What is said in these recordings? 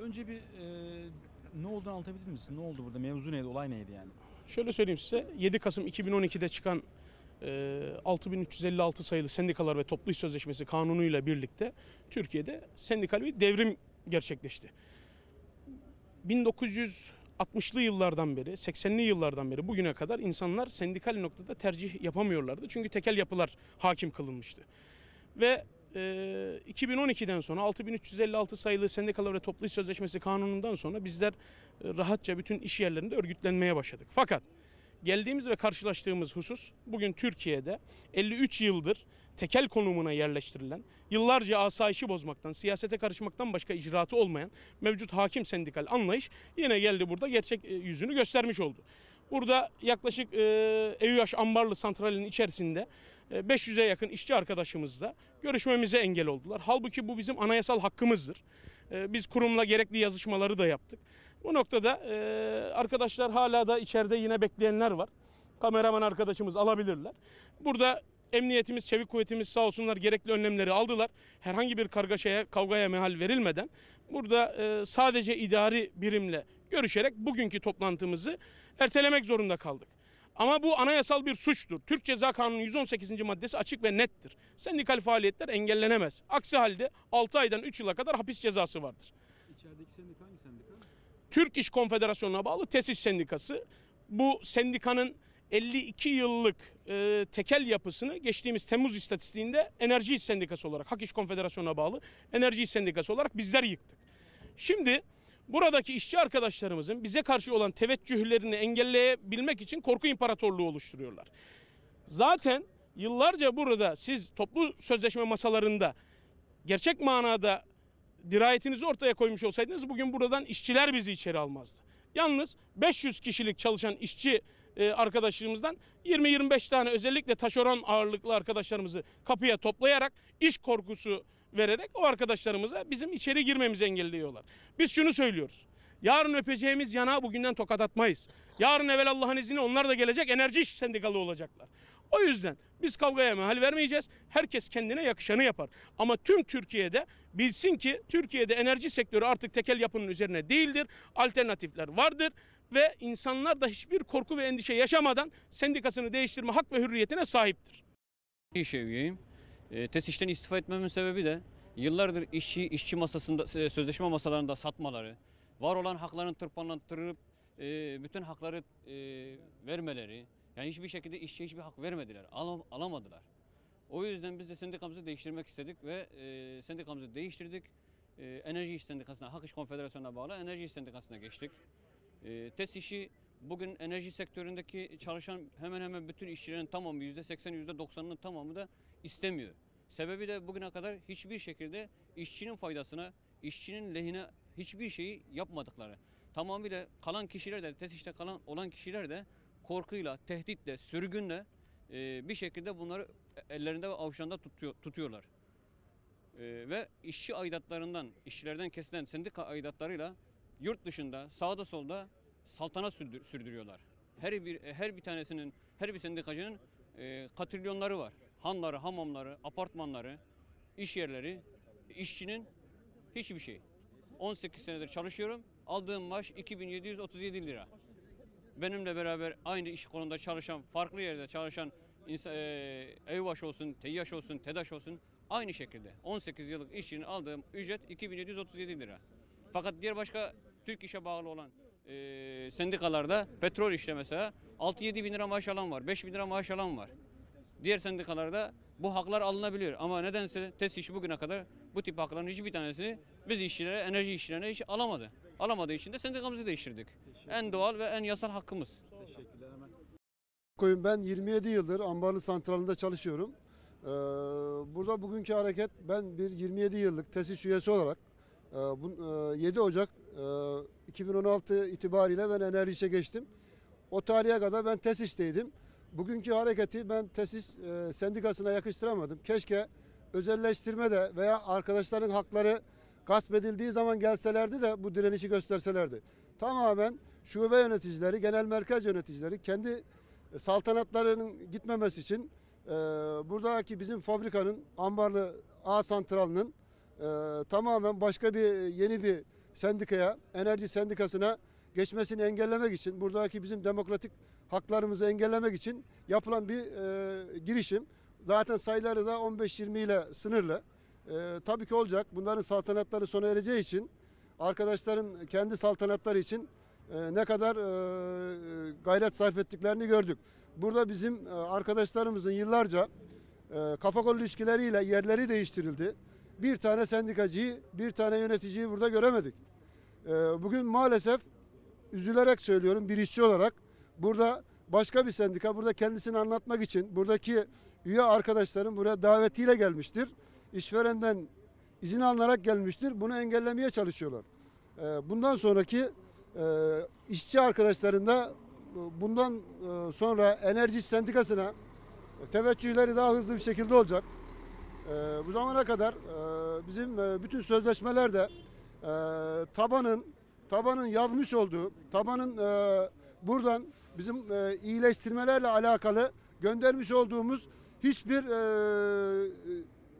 Önce bir e, ne olduğunu anlatabilir misin? Ne oldu burada? Mevzu neydi? Olay neydi yani? Şöyle söyleyeyim size 7 Kasım 2012'de çıkan e, 6356 sayılı sendikalar ve toplu iş sözleşmesi kanunuyla birlikte Türkiye'de sendikal bir devrim gerçekleşti. 1960'lı yıllardan beri, 80'li yıllardan beri bugüne kadar insanlar sendikal noktada tercih yapamıyorlardı. Çünkü tekel yapılar hakim kılınmıştı. Ve e, 2012'den sonra 6356 sayılı sendikalar ve toplu iş sözleşmesi kanunundan sonra bizler e, rahatça bütün iş yerlerinde örgütlenmeye başladık. Fakat geldiğimiz ve karşılaştığımız husus bugün Türkiye'de 53 yıldır tekel konumuna yerleştirilen, yıllarca asayişi bozmaktan, siyasete karışmaktan başka icraatı olmayan mevcut hakim sendikal anlayış yine geldi burada gerçek e, yüzünü göstermiş oldu. Burada yaklaşık e, EÜH Ambarlı Santrali'nin içerisinde e, 500'e yakın işçi arkadaşımızla görüşmemize engel oldular. Halbuki bu bizim anayasal hakkımızdır. E, biz kurumla gerekli yazışmaları da yaptık. Bu noktada e, arkadaşlar hala da içeride yine bekleyenler var. Kameraman arkadaşımız alabilirler. Burada emniyetimiz, çevik kuvvetimiz sağ olsunlar gerekli önlemleri aldılar. Herhangi bir kargaşaya, kavgaya mehal verilmeden burada e, sadece idari birimle görüşerek bugünkü toplantımızı ertelemek zorunda kaldık. Ama bu anayasal bir suçtur. Türk Ceza Kanunu 118. maddesi açık ve nettir. Sendikal faaliyetler engellenemez. Aksi halde 6 aydan 3 yıla kadar hapis cezası vardır. İçerideki sendika hangi sendika? Türk İş Konfederasyonu'na bağlı Tesis Sendikası bu sendikanın 52 yıllık e, tekel yapısını geçtiğimiz Temmuz istatistiğinde Enerji İş Sendikası olarak Hak İş Konfederasyonu'na bağlı Enerji İş Sendikası olarak bizler yıktık. Şimdi buradaki işçi arkadaşlarımızın bize karşı olan teveccühlerini engelleyebilmek için korku imparatorluğu oluşturuyorlar. Zaten yıllarca burada siz toplu sözleşme masalarında gerçek manada dirayetinizi ortaya koymuş olsaydınız bugün buradan işçiler bizi içeri almazdı. Yalnız 500 kişilik çalışan işçi e, arkadaşlarımızdan 20-25 tane özellikle taşeron ağırlıklı arkadaşlarımızı kapıya toplayarak iş korkusu vererek o arkadaşlarımıza bizim içeri girmemizi engelliyorlar. Biz şunu söylüyoruz. Yarın öpeceğimiz yana bugünden tokat atmayız. Yarın evvel Allah'ın izniyle onlar da gelecek enerji iş sendikalı olacaklar. O yüzden biz kavgaya mahal vermeyeceğiz. Herkes kendine yakışanı yapar. Ama tüm Türkiye'de bilsin ki Türkiye'de enerji sektörü artık tekel yapının üzerine değildir. Alternatifler vardır ve insanlar da hiçbir korku ve endişe yaşamadan sendikasını değiştirme hak ve hürriyetine sahiptir. İş üyeyim. E, TESİŞ'ten istifa etmemin sebebi de yıllardır işçi işçi masasında e, sözleşme masalarında satmaları, var olan haklarını tırpanlandırıp e, bütün hakları e, vermeleri. Yani hiçbir şekilde işçiye hiçbir hak vermediler, alam, alamadılar. O yüzden biz de sendikamızı değiştirmek istedik ve e, sendikamızı değiştirdik. E, Enerji İş Sendikası'na, Hak İş Konfederasyonu'na bağlı Enerji İş Sendikası'na geçtik. E, TES işi bugün enerji sektöründeki çalışan hemen hemen bütün işçilerin tamamı %80 %90'ının tamamı da istemiyor. Sebebi de bugüne kadar hiçbir şekilde işçinin faydasına, işçinin lehine hiçbir şeyi yapmadıkları. Tamamıyla kalan kişiler de, TES işte kalan olan kişiler de korkuyla, tehditle, sürgünle e, bir şekilde bunları ellerinde ve avuçlarında tutuyor, tutuyorlar. E, ve işçi aidatlarından, işçilerden kesilen sendika aidatlarıyla yurt dışında, sağda solda saltanat sürdür- sürdürüyorlar. Her bir her bir tanesinin, her bir sendikacının e, katrilyonları var. Hanları, hamamları, apartmanları, iş yerleri, işçinin hiçbir şey. 18 senedir çalışıyorum. Aldığım maaş 2737 lira. Benimle beraber aynı iş konumunda çalışan, farklı yerde çalışan insan, e, evbaşı olsun, teyyaş olsun, tedaş olsun aynı şekilde. 18 yıllık işçinin aldığım ücret 2737 lira. Fakat diğer başka Türk işe bağlı olan e, sendikalarda petrol işte mesela 6-7 bin lira maaş alan var, 5 bin lira maaş alan var. Diğer sendikalarda bu haklar alınabiliyor ama nedense TES işi bugüne kadar bu tip hakların hiçbir tanesini biz işçilere, enerji işçilerine hiç alamadı. Alamadığı için de sendikamızı değiştirdik. En doğal ve en yasal hakkımız. Teşekkürler hemen. Koyun ben 27 yıldır ambarlı santralinde çalışıyorum. Ee, burada bugünkü hareket ben bir 27 yıllık tesis üyesi olarak e, bu, e, 7 Ocak e, 2016 itibariyle ben enerji işe geçtim. O tarihe kadar ben tesisteydim. Bugünkü hareketi ben tesis e, sendikasına yakıştıramadım. Keşke özelleştirme de veya arkadaşların hakları gasp edildiği zaman gelselerdi de bu direnişi gösterselerdi. Tamamen şube yöneticileri, genel merkez yöneticileri kendi e, saltanatlarının gitmemesi için e, buradaki bizim fabrikanın ambarlı A santralının e, tamamen başka bir yeni bir sendikaya, enerji sendikasına geçmesini engellemek için, buradaki bizim demokratik haklarımızı engellemek için yapılan bir e, girişim. Zaten sayıları da 15-20 ile sınırlı. E, tabii ki olacak. Bunların saltanatları sona ereceği için arkadaşların kendi saltanatları için e, ne kadar e, gayret sarf ettiklerini gördük. Burada bizim e, arkadaşlarımızın yıllarca e, kafa kol ilişkileriyle yerleri değiştirildi. Bir tane sendikacıyı, bir tane yöneticiyi burada göremedik. E, bugün maalesef üzülerek söylüyorum bir işçi olarak burada başka bir sendika burada kendisini anlatmak için buradaki üye arkadaşlarım buraya davetiyle gelmiştir. İşverenden izin alınarak gelmiştir. Bunu engellemeye çalışıyorlar. E, bundan sonraki e, işçi arkadaşların da e, bundan e, sonra enerji sendikasına teveccühleri daha hızlı bir şekilde olacak. Bu zamana kadar bizim bütün sözleşmelerde tabanın tabanın yazmış olduğu, tabanın buradan bizim iyileştirmelerle alakalı göndermiş olduğumuz hiçbir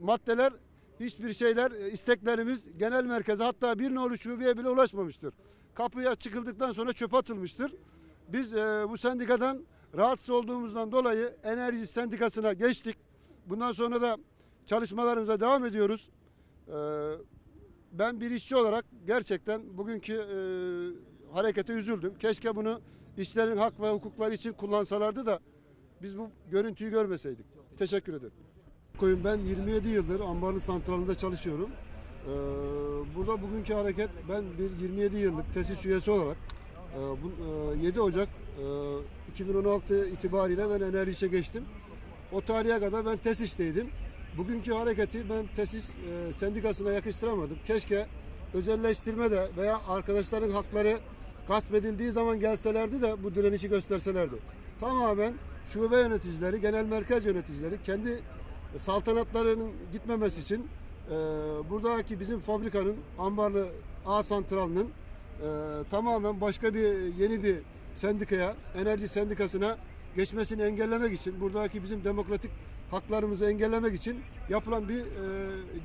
maddeler, hiçbir şeyler, e, isteklerimiz genel merkeze hatta bir nolu şubeye bile ulaşmamıştır. Kapıya çıkıldıktan sonra çöpe atılmıştır. Biz e, bu sendikadan rahatsız olduğumuzdan dolayı enerji sendikasına geçtik. Bundan sonra da çalışmalarımıza devam ediyoruz. E, ben bir işçi olarak gerçekten bugünkü e, harekete üzüldüm. Keşke bunu işçilerin hak ve hukukları için kullansalardı da biz bu görüntüyü görmeseydik. Teşekkür ederim. Koyun ben 27 yıldır ambarlı santralında çalışıyorum. Ee, burada bugünkü hareket ben bir 27 yıllık tesis üyesi olarak e, bu, e, 7 Ocak e, 2016 itibariyle ben enerjişe geçtim. O tarihe kadar ben tesisteydim. Bugünkü hareketi ben tesis e, sendikasına yakıştıramadım. Keşke özelleştirme de veya arkadaşların hakları gasp edildiği zaman gelselerdi de bu direnişi gösterselerdi. Tamamen şube yöneticileri, genel merkez yöneticileri kendi saltanatlarının gitmemesi için e, buradaki bizim fabrikanın ambarlı A santralının e, tamamen başka bir yeni bir sendikaya, enerji sendikasına geçmesini engellemek için, buradaki bizim demokratik haklarımızı engellemek için yapılan bir e,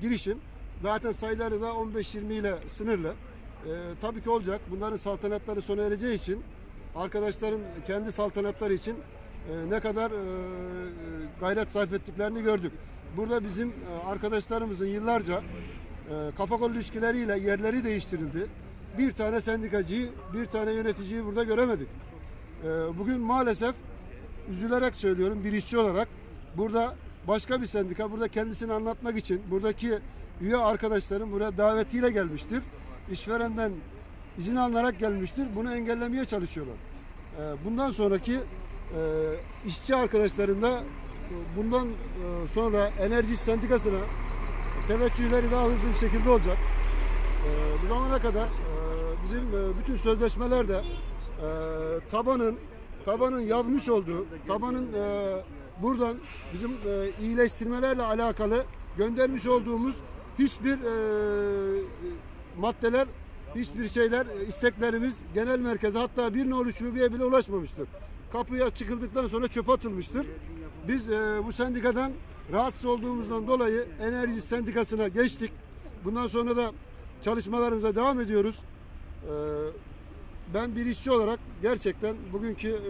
girişim. Zaten sayıları da 15-20 ile sınırlı. E, tabii ki olacak. Bunların saltanatları sona ereceği için arkadaşların kendi saltanatları için e, ne kadar e, gayret sarf ettiklerini gördük. Burada bizim e, arkadaşlarımızın yıllarca e, kafa kol ilişkileriyle yerleri değiştirildi. Bir tane sendikacıyı, bir tane yöneticiyi burada göremedik. E, bugün maalesef üzülerek söylüyorum bir işçi olarak burada başka bir sendika burada kendisini anlatmak için buradaki üye arkadaşlarım buraya davetiyle gelmiştir. İşverenden izin alınarak gelmiştir. Bunu engellemeye çalışıyorlar. E, bundan sonraki e, işçi arkadaşların da e, bundan e, sonra enerji sendikasına teveccühleri daha hızlı bir şekilde olacak. E, bu zamana kadar e, bizim bütün sözleşmelerde tabanın tabanın yazmış olduğu, tabanın buradan bizim iyileştirmelerle alakalı göndermiş olduğumuz hiçbir maddeler, hiçbir şeyler, isteklerimiz genel merkeze hatta bir nolu şubeye bile ulaşmamıştır. Kapıya çıkıldıktan sonra çöpe atılmıştır. Biz e, bu sendikadan rahatsız olduğumuzdan dolayı enerji sendikasına geçtik. Bundan sonra da çalışmalarımıza devam ediyoruz. E, ben bir işçi olarak gerçekten bugünkü e,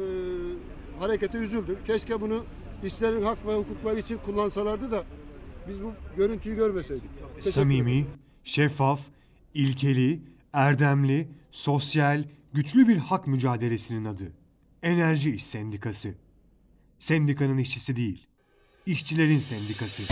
harekete üzüldüm. Keşke bunu işçilerin hak ve hukukları için kullansalardı da biz bu görüntüyü görmeseydik. Samimi, şeffaf, ilkeli, erdemli, sosyal, güçlü bir hak mücadelesinin adı. Enerji İş Sendikası. Sendikanın işçisi değil, işçilerin sendikası.